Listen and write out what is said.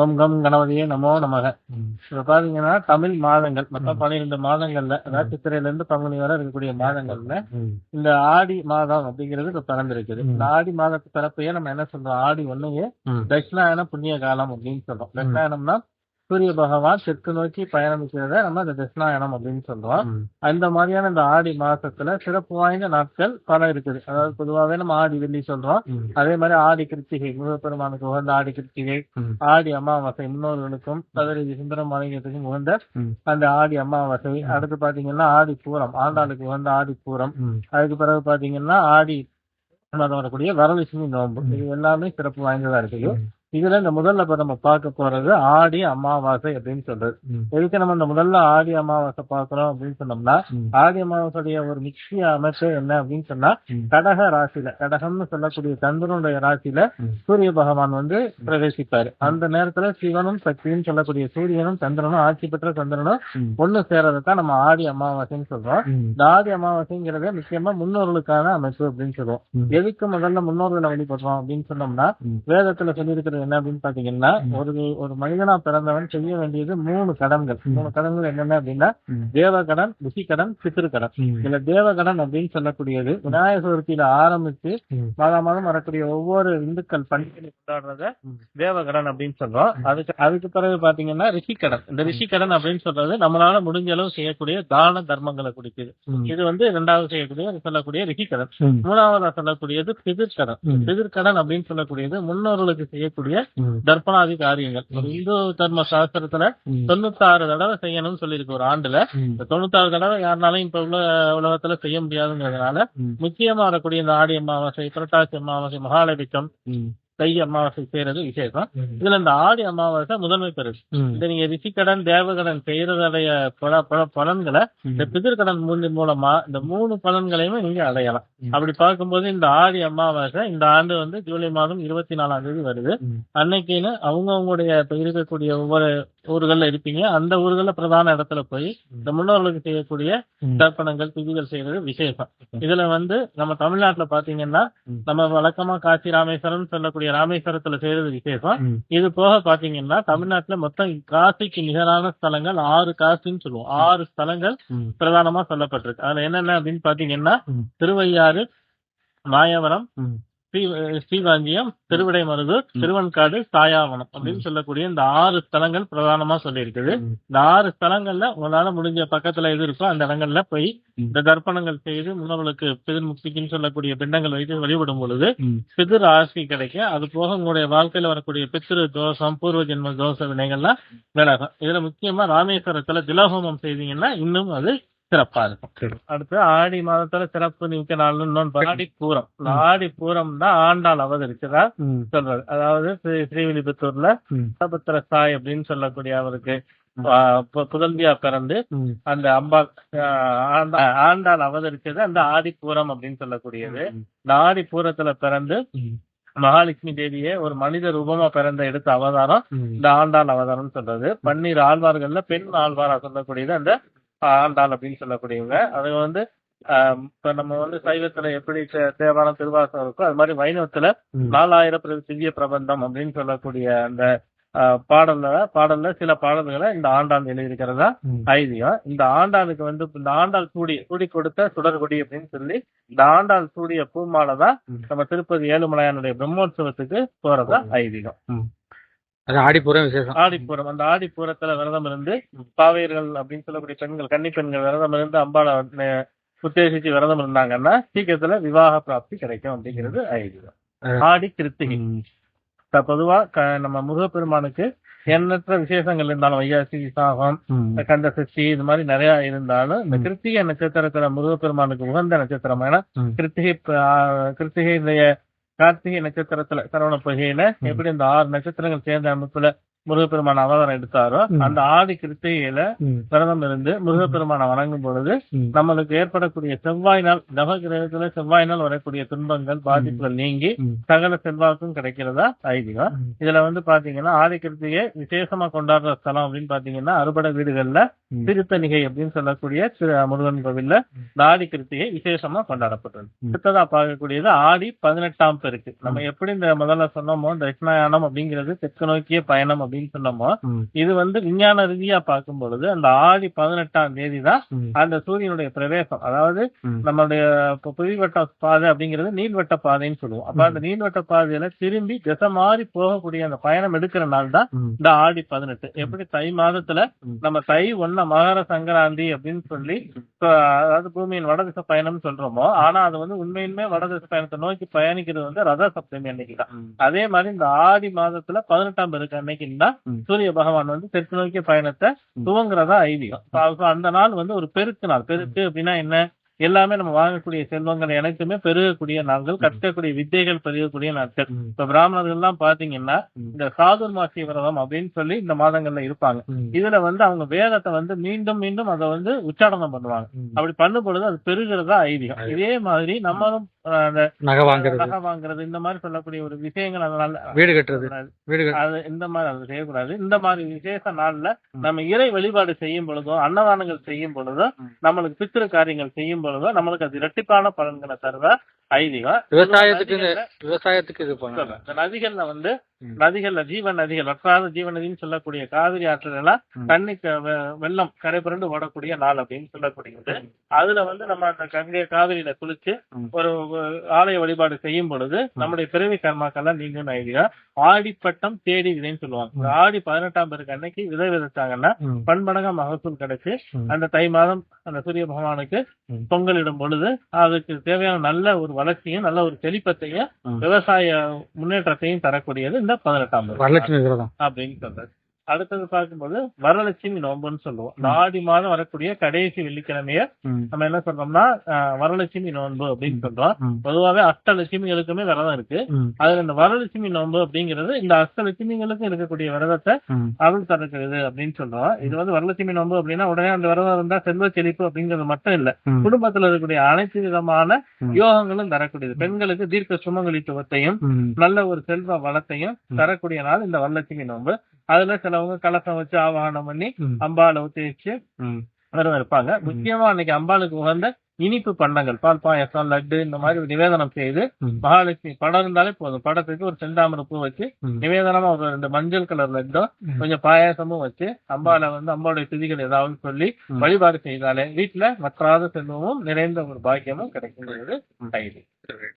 ஓம் come கணபதியே நமோ நமக. இப்ப பாத்தீங்கன்னா தமிழ் மாதங்கள் மொத்தம் பன்னிரெண்டு மாதங்கள்ல அதாவது சித்திரையில இருந்து பங்குனி வரை இருக்கக்கூடிய மாதங்கள்ல. இந்த ஆடி மாதம் அப்படிங்கிறது இப்ப பிறந்திருக்குது. இந்த ஆடி மாதத்து பிறப்பையே நம்ம என்ன சொல்றோம் ஆடி ஒண்ணையே. தட்சிணாயன புண்ணிய காலம் அப்படின்னு சொல்றோம் தட்சிணாயனம்னா சூரிய பகவான் தெற்கு நோக்கி பயணிக்கிறத நம்ம இந்த தட்சிணாயனம் அப்படின்னு சொல்றோம். அந்த மாதிரியான இந்த ஆடி மாசத்துல சிறப்பு வாய்ந்த நாட்கள் பல இருக்குது அதாவது பொதுவாகவே நம்ம ஆடி வெள்ளி சொல்றோம். அதே மாதிரி ஆடி கிருத்திகை முருகப்பெருமானுக்கு உகந்த ஆடி கிருத்திகை. ஆடி அமாவாசை முன்னோர்களுக்கும் சதுரதி சுந்தரம் மாளிகத்துக்கும் உகந்த. அந்த ஆடி அமாவாசை அடுத்து பாத்தீங்கன்னா ஆடி பூரம் ஆண்டாளுக்கு உகந்த ஆடி பூரம். அதுக்கு பிறகு பாத்தீங்கன்னா ஆடி வரக்கூடிய வரலட்சுமி நோன்பு இது எல்லாமே சிறப்பு வாய்ந்ததா இருக்குது இதுல இந்த முதல்ல இப்ப நம்ம பார்க்க போறது ஆடி அமாவாசை அப்படின்னு சொல்றது. எதுக்கு நம்ம இந்த முதல்ல ஆடி அமாவாசை பார்க்கிறோம் அப்படின்னு சொன்னோம்னா. ஆடி அமாவாசையுடைய ஒரு முக்கிய அமைப்பு என்ன அப்படின்னு சொன்னா. கடக ராசியில கடகம்னு சொல்லக்கூடிய சந்திரனுடைய ராசியில. சூரிய பகவான் வந்து பிரவேசிப்பாரு அந்த நேரத்துல சிவனும் சக்தியும் சொல்லக்கூடிய சூரியனும் சந்திரனும் ஆட்சி பெற்ற சந்திரனும். ஒண்ணு சேர்றதுதான் நம்ம ஆடி அமாவாசைன்னு சொல்றோம். இந்த ஆடி அமாவாசைங்கிறத முக்கியமா முன்னோர்களுக்கான அமைப்பு அப்படின்னு சொல்லுவோம். எதுக்கு முதல்ல முன்னோர்களை வழிபடுறோம் அப்படின்னு சொன்னோம்னா. வேதத்துல சொல்லியிருக்கிறது என்ன அப்படின்னு பாத்தீங்கன்னா ஒரு ஒரு மனிதனா பிறந்தவன் செய்ய வேண்டியது மூணு கடன்கள். மூணு கடன்கள் என்னென்ன அப்படின்னா ம். தேவகடன் ருஷிக்கடன் பித்திருக்கடன் ம். இதுல தேவகடன் அப்படின்னு சொல்லக்கூடியது விநாயகர் சதுர்த்தியில ஆரம்பிச்சு ம். மாதம் மாதம் வரக்கூடிய ஒவ்வொரு இந்துக்கள் பண்டிகை கொண்டாடுறத. தேவகடன் அப்படின்னு சொல்றோம் அதுக்கு அதுக்கு பிறகு பாத்தீங்கன்னா ரிஷிக்கடன் இந்த ரிஷிக்கடன் அப்படின்னு சொல்றது நம்மளால முடிஞ்ச அளவு செய்யக்கூடிய தான தர்மங்களை குறிக்குது. இது வந்து இரண்டாவது செய்யக்கூடிய சொல்லக்கூடிய ரிஷிக்கடன் ம். மூணாவதா சொல்லக்கூடியது பிதிர்கடன். பிதிர்கடன் அப்படின்னு சொல்லக்கூடியது முன்னோர்களுக்கு செய்யக்கூடிய ம். தர்ப்பணாதி காரியங்கள் இந்து தர்ம சாஸ்திரத்துல. தொண்ணூத்தாறு தடவை செய்யணும்னு சொல்லியிருக்கு ஒரு ஆண்டுல தொண்ணூத்தாறு தடவை யாருனாலும் இப்ப உள்ள உலகத்துல செய்ய முடியாதுங்கிறதுனால. முக்கியமா வரக்கூடிய இந்த ஆடி அமாவாசை புரட்டாசி அமாவாசை மகாலபிக்கம். தை அமாவாசை செய்யறது விசேஷம். இதுல இந்த ஆடி அமாவாசை முதன்மை பெறுது ம். இந்த நீங்க ரிஷிக்கடன் தேவகடன் செய்யறதுடைய பல பல பலன்களை இந்த பிதிர்கடன் மூலி- மூலமா இந்த மூணு பலன்களையுமே நீங்க அடையலாம். அப்படி பார்க்கும்போது இந்த ஆடி அமாவாசை இந்த ஆண்டு வந்து ஜூலை மாதம் இருபத்தி நாலாம் தேதி வருது. அன்னைக்குன்னு அவங்கவுங்களுடைய இப்ப இருக்கக்கூடிய ஒவ்வொரு ஊர்கள்ல இருப்பீங்க அந்த ஊர்கள்ல பிரதான இடத்துல போய் இந்த முன்னோர்களுக்கு செய்யக்கூடிய. தர்ப்பணங்கள் திதிகள் செய்யறது விசேஷம் இதுல வந்து நம்ம தமிழ்நாட்டுல பாத்தீங்கன்னா. நம்ம வழக்கமா காசி ராமேஸ்வரம் சொல்லக்கூடிய ராமேஸ்வரத்துல செய்யறது விசேஷம். இது போக பாத்தீங்கன்னா தமிழ்நாட்டுல மொத்தம் காசிக்கு நிகரான ஸ்தலங்கள் ஆறு காசின்னு சொல்லுவோம் ஆறு ஸ்தலங்கள். பிரதானமா சொல்லப்பட்டிருக்கு அதுல என்னென்ன அப்படின்னு பாத்தீங்கன்னா. திருவையாறு மாயவரம். ஸ்ரீ ஸ்ரீவாஞ்சியம் திருவிடைமருதூர் திருவன்காடு சாயாவனம் அப்படின்னு சொல்லக்கூடிய இந்த ஆறு ஸ்தலங்கள் பிரதானமா சொல்லியிருக்குது. இந்த ஆறு ஸ்தலங்கள்ல உங்களால முடிஞ்ச பக்கத்துல எது இருக்கோ அந்த இடங்கள்ல போய். இந்த தர்ப்பணங்கள் செய்து முன்னோர்களுக்கு பிதிர் முக்திக்குன்னு சொல்லக்கூடிய பிண்டங்கள் வைத்து வழிபடும் பொழுது. பிதிர் ஆசி கிடைக்கும் அது போக உங்களுடைய வாழ்க்கையில வரக்கூடிய பித்திரு தோஷம் பூர்வ ஜென்ம தோஷ வினைகள்லாம் விலகும் இதுல முக்கியமா ராமேஸ்வரத்துல திலஹோமம் செய்தீங்கன்னா இன்னும் அது சிறப்பா இருக்கும். அடுத்து ஆடி மாதத்துல சிறப்பு மிக்க நாள் இன்னொன்று ஆடி பூரம் ஆடி பூரம் தான் ஆண்டாள் அவதரிச்சதா. சொல்றது அதாவது ஸ்ரீ- ஸ்ரீவில்லிபுத்தூர்ல. சபத்திர சாய் அப்படின்னு சொல்லக்கூடிய அவருக்கு புதல்வியா பிறந்து. அந்த அம்பாள் ஆண்டாள் அவதரிச்சது அந்த ஆடிப்பூரம் அப்படின்னு சொல்லக்கூடியது இந்த ஆடிப்பூரத்துல பிறந்து. மகாலட்சுமி தேவியே ஒரு மனித ரூபமா பிறந்த எடுத்த அவதாரம். இந்த ஆண்டாள் அவதாரம் சொல்றது பன்னீர் ஆழ்வார்கள்ல பெண் ஆழ்வாரா சொல்லக்கூடியது அந்த ஆண்டாள் அப்படின்னு சொல்லக்கூடியவங்க அது வந்து இப்ப நம்ம வந்து சைவத்துல எப்படி தே- தேவாரம் திருவாசகம் இருக்கோ அது மாதிரி வைணவத்துல. நாலாயிரம் திவ்ய பிரபந்தம் அப்படின்னு சொல்லக்கூடிய அந்த பாடல்ல பாடல்ல சில பாடல்களை இந்த ஆண்டாள் எழுதியிருக்கிறதா ம். ஐதீகம் இந்த ஆண்டாளுக்கு வந்து இந்த ஆண்டாள் சூடி சூடி கொடுத்த சுடர்கொடி அப்படின்னு சொல்லி இந்த ஆண்டாள் சூடிய பூமாலை தான் ம். நம்ம திருப்பதி ஏழுமலையானுடைய பிரம்மோற்சவத்துக்கு போறதா ஐதீகம் அது ஆடிப்பூரம் விசேஷம் ஆடிப்பூரம் அந்த ஆடிப்பூரத்துல விரதம் இருந்து பாவையர்கள் அப்படின்னு சொல்லக்கூடிய பெண்கள் கன்னி பெண்கள் விரதம் இருந்து அம்பாளை உத்தேசிச்சு விரதம் இருந்தாங்கன்னா சீக்கிரத்துல விவாக பிராப்தி கிடைக்கும் அப்படிங்கிறது ஐதீகம். ஆடி கிருத்திகை பொதுவா க- நம்ம முருகப்பெருமானுக்கு எண்ணற்ற விசேஷங்கள் இருந்தாலும் வையாசி விசாகம் ம். கந்த சஷ்டி இது மாதிரி நிறைய இருந்தாலும் இந்த. கிருத்திகை நட்சத்திரத்துல முருகப்பெருமானுக்கு உகந்த நட்சத்திரமான ம். கிருத்திகை ஆ, கிருத்திகை நட்சத்திரத்துல சரவண பொகையில. எப்படி இந்த ஆறு நட்சத்திரங்கள் சேர்ந்த அமைப்புல முருகப்பெருமான அவதாரம் எடுத்தாரோ. அந்த ஆடி கிருத்திகையில. விரதம் இருந்து முருகப்பெருமானை வணங்கும் பொழுது. நம்மளுக்கு ஏற்படக்கூடிய செவ்வாய் நாள் நவகிரகத்துல செவ்வாய் நாள் வரக்கூடிய துன்பங்கள் பாதிப்புகள் நீங்கி. சகல செல்வாக்கும் கிடைக்கிறதா ஐதீகம். இதுல வந்து பாத்தீங்கன்னா ஆடி கிருத்திகை விசேஷமா கொண்டாடுற ஸ்தலம் அப்படின்னு பாத்தீங்கன்னா அறுபடை வீடுகள்ல. திருத்தணிகை அப்படின்னு சொல்லக்கூடிய முருகன் கோவில்ல இந்த ஆடி கிருத்திகை விசேஷமா கொண்டாடப்பட்டது. அடுத்ததா பார்க்கக்கூடியது ஆடி பதினெட்டாம் பெருக்கு நம்ம எப்படி இந்த முதல்ல சொன்னோமோ தட்சிணாயனம் அப்படிங்கிறது தெற்கு நோக்கிய பயணம் அப்படின்னு சொன்னோமோ இது வந்து விஞ்ஞான ரீதியா பார்க்கும் பொழுது அந்த ஆடி பதினெட்டாம் தேதி தான் அந்த சூரியனுடைய பிரவேசம். அதாவது. நம்மளுடைய புவிவட்ட பாதை அப்படிங்கிறது நீள்வட்ட பாதைன்னு சொல்லுவோம். அப்ப அந்த நீள்வட்ட பாதையில திரும்பி திசை மாறி போகக்கூடிய அந்த பயணம் எடுக்கிற நாள் தான் இந்த ஆடி பதினெட்டு. எப்படி தை மாதத்துல. நம்ம தை ஒண்ண மகர சங்கராந்தி அப்படின்னு சொல்லி அதாவது பூமியின் வடதிசை பயணம் சொல்றோமோ ஆனா அது வந்து உண்மையுமே வடதிசை பயணத்தை நோக்கி பயணிக்கிறது வந்து ரத சப்தமி அன்னைக்கு தான். அதே மாதிரி இந்த ஆடி மாதத்துல பதினெட்டாம் பெருக்கு அன்னைக்கு ம். சூரிய பகவான் வந்து தெற்கு நோக்கிய பயணத்தை. துவங்குறதா ஐதீகம். அந்த நாள் வந்து ஒரு பெருக்கு நாள். பெருக்கு அப்படின்னா என்ன? எல்லாமே நம்ம வாங்கக்கூடிய செல்வங்கள் அனைத்துமே பெருகக்கூடிய நாட்கள் கற்கக்கூடிய வித்தைகள் பெருகக்கூடிய நாட்கள். இப்ப பிராமணர்கள் எல்லாம் பாத்தீங்கன்னா. இந்த சாதுர்மாசி விரதம் அப்படின்னு சொல்லி இந்த மாதங்கள்ல இருப்பாங்க. இதுல வந்து அவங்க வேதத்தை வந்து மீண்டும் மீண்டும் அதை வந்து உச்சாரணம் பண்ணுவாங்க. அப்படி பண்ணும் பொழுது அது பெருகிறதா ஐதீகம். இதே மாதிரி நம்மளும் நகை வாங்குறது. நகை வாங்குறது இந்த மாதிரி சொல்லக்கூடிய ஒரு விஷயங்கள் அதனால வீடு கட்டுறது. வீடு அது இந்த மாதிரி அது செய்யக்கூடாது. இந்த மாதிரி விசேஷ நாள்ல. நம்ம இறை வழிபாடு செய்யும் பொழுதோ அன்னதானங்கள் செய்யும் பொழுதோ ம். நம்மளுக்கு பித்திரு காரியங்கள் செய்யும் பொழுதோ நம்மளுக்கு அது இரட்டிப்பான பலன்களை தருவ ஐதீகம் விவசாயத்துக்கு விவசாயத்துக்கு இது நதிகள்ல வந்து. நதிகள்ல ஜீவ நதிகள் வற்றாத ஜீவ நதின்னு சொல்லக்கூடிய காவிரி ஆற்றுல எல்லாம். தண்ணி வெள்ளம் கரை புரண்டு ஓடக்கூடிய நாள் அப்படின்னு சொல்லக்கூடியது அதுல வந்து நம்ம அந்த கங்கை காவிரியில குளிச்சு. ஒரு ஒரு ஆலய வழிபாடு செய்யும் பொழுது நம்முடைய பிறவி கர்மாக்கள்லாம் நீங்கன்னு ஐடியா ஆடிப்பட்டம் தேடி விதைன்னு சொல்லுவாங்க இந்த ஆடி பதினெட்டாம் பேருக்கு அன்னைக்கு விதை விதைச்சாங்கன்னா ம், பண்படங்க மகசூல் கிடைச்சு. அந்த தை மாதம் அந்த சூரிய பகவானுக்கு. பொங்கலிடும் பொழுது அதுக்கு தேவையான நல்ல ஒரு வளர்ச்சியும் நல்ல ஒரு செழிப்பத்தையும். விவசாய முன்னேற்றத்தையும் தரக்கூடியது இந்த பதினெட்டாம் வரலட்சுமி விரதம். அப்படின்னு சொல்றது அடுத்தது பார்க்கும்போது வரலட்சுமி நோன்புன்னு சொல்லுவோம். இந்த ஆடி மாதம் வரக்கூடிய கடைசி வெள்ளிக்கிழமைய நம்ம என்ன சொல்றோம்னா வரலட்சுமி நோன்பு அப்படின்னு சொல்றோம். ம், பொதுவாவே அஷ்டலட்சுமிகளுக்குமே விரதம் இருக்கு. அதுல இந்த வரலட்சுமி நோன்பு அப்படிங்கிறது இந்த அஷ்டலட்சுமிகளுக்கும் இருக்கக்கூடிய விரதத்தை அருள் தரக்கிறது அப்படின்னு சொல்றோம். இது வந்து வரலட்சுமி நோன்பு அப்படின்னா உடனே அந்த விரதம் இருந்தா செல்வ செழிப்பு அப்படிங்கிறது மட்டும் இல்ல. குடும்பத்துல இருக்கக்கூடிய அனைத்து விதமான. யோகங்களும் தரக்கூடியது. பெண்களுக்கு தீர்க்க சுமங்கலித்துவத்தையும் ம், நல்ல ஒரு செல்வ வளத்தையும் தரக்கூடிய நாள் இந்த வரலட்சுமி நோன்பு. அதுல சிலவங்க கலசம் வச்சு ஆவாகனம் பண்ணி ம், அம்பாளை ஊத்தி வச்சு விரதம் இருப்பாங்க முக்கியமா அன்னைக்கு அம்பாளுக்கு உகந்த இனிப்பு பண்டங்கள். பால் பாயசம் லட்டு இந்த மாதிரி நிவேதனம் செய்து. மகாலட்சுமி படம் இருந்தாலே போதும். படத்துக்கு ஒரு செந்தாமரை பூ வச்சு. நிவேதனமா ஒரு ரெண்டு மஞ்சள் கலர் லட்டும். கொஞ்சம் பாயாசமும் வச்சு அம்பாளை வந்து அம்பாளுடைய திதிகள் ஏதாவது சொல்லி. வழிபாடு செய்தாலே வீட்டுல வற்றாத செல்வமும் நிறைந்த ஒரு பாக்கியமும் கிடைக்குங்கிறது ஐடி